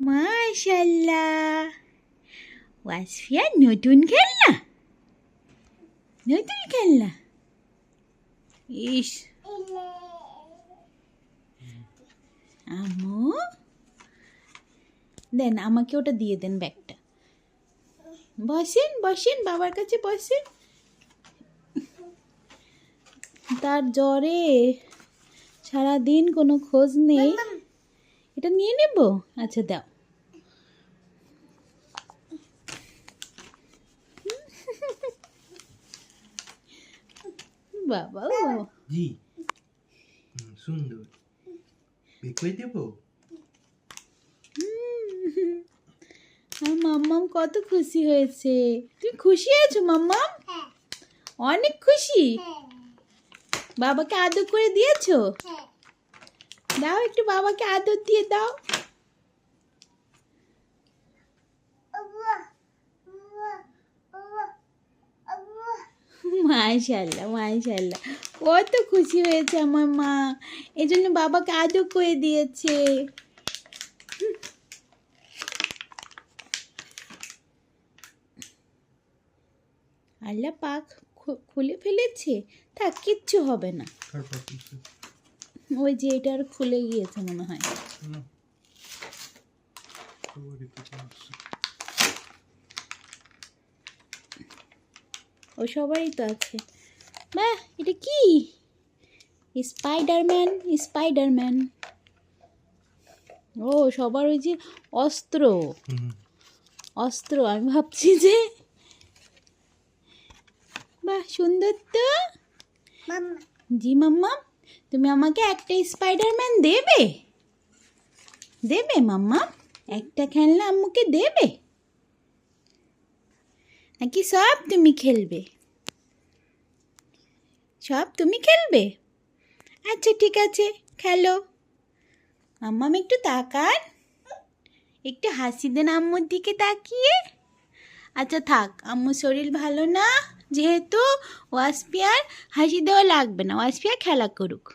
মাশাল্লাহ ওয়াসফিয়া, নতুন খেলনা? নতুন খেলনা? ইস। আমু দেন, আমাকে ওটা দিয়ে দেন ব্যাগটা। বসেন বসেন, বাবার কাছে বসেন। তার জ্বরে সারাদিন কোনো খোঁজ নেই। এটা নিয়ে নেব? আচ্ছা দাও। বাবা জি। সুন্দর। বেকই দেব? আমার মাম্মাম কত খুশি হয়েছে। তুমি খুশি হয়েছো মাম্মাম? অনেক খুশি? বাবাকে আদর করে দিয়েছ? দাও, একটু বাবাকে আদর দিয়ে দাও। মাশাল্লাহ মাশাল্লাহ কত খুশি হয়েছে আমার মা। এই জন্য বাবাকে আদর করে দিয়েছে। আল্লাহ পাক খুলে ফেলেছে? থাক, কিচ্ছু হবে না। ওই যে এটা আর খুলে গিয়েছে মনে হয়। ও সবারই তো আছে। বা এটা কি? Spiderman Spiderman. ও সবার ওই যে অস্ত্র। অস্ত্র আমি ভাবছি যে বাহ সুন্দর তো। জি মাম্মা তুমি আমাকে একটা স্পাইডারম্যান দেবে। দেবে, মাম্মা? একটা খেলনা আম্মুকে দেবে? নাকি সব তুমি খেলবে? সব তুমি খেলবে? আচ্ছা ঠিক আছে, খেলো। আম্মাম একটু তাকান। একটু হাসি দেন আম্মুর দিকে তাকিয়ে। আচ্ছা থাক, আম্মুর শরীর ভালো না? যেহেতু ওয়াসপিয়ার হাসি দেওয়া লাগবে না। ওয়াসপিয়া খেলা করুক।